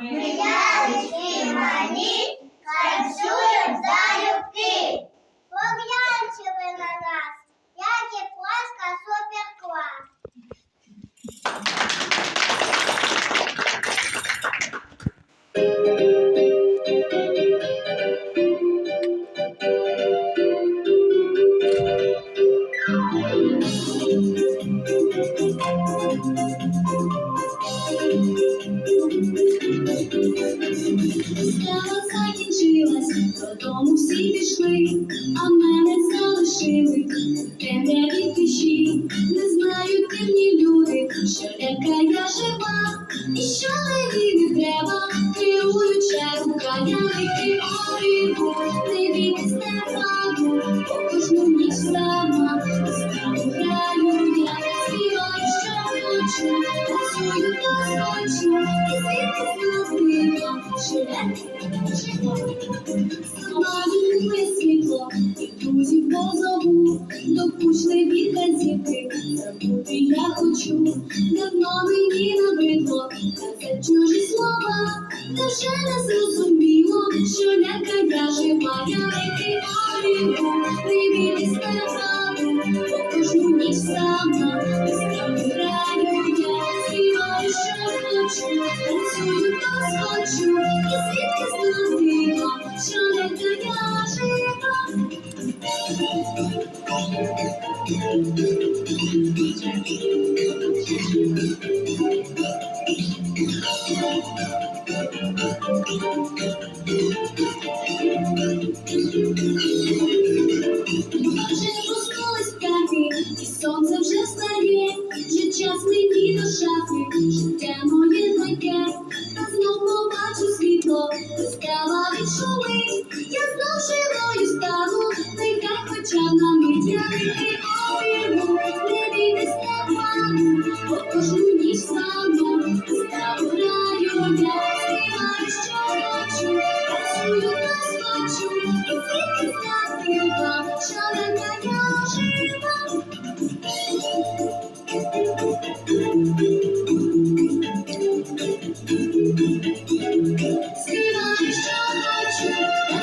你要爱 Справа закінчилась, додому всі пішли, а мене залишили темряві тиші. Не знають дивні люди, що яка я жива, і що мені не треба, керуюча рука, я не бійтесь не правду, по кожну ніч сама, та і звідки знати вам, що я Славі світло, і друзів позову, до кучної вказівки, забути я хочу, давно мені набридло, це чужі слова, та вже не зрозуміло, що ляка я жива, я вики оріху, не кожну ніч сама, хочу, танцюю та схочу, і звідки знати що ляка я жива. Вже проснулась п'яти, і сонце вже встає, вже час мені до шафи, життя моє світло, стала відчули, я знов живою стану, нехай хоча на мить я вики обійму, не бійтесь на плану, кожну ніч сама, ставу раю я, що хочу, працюю та скочу, і звідки знати вам, я жива. See my show, my show.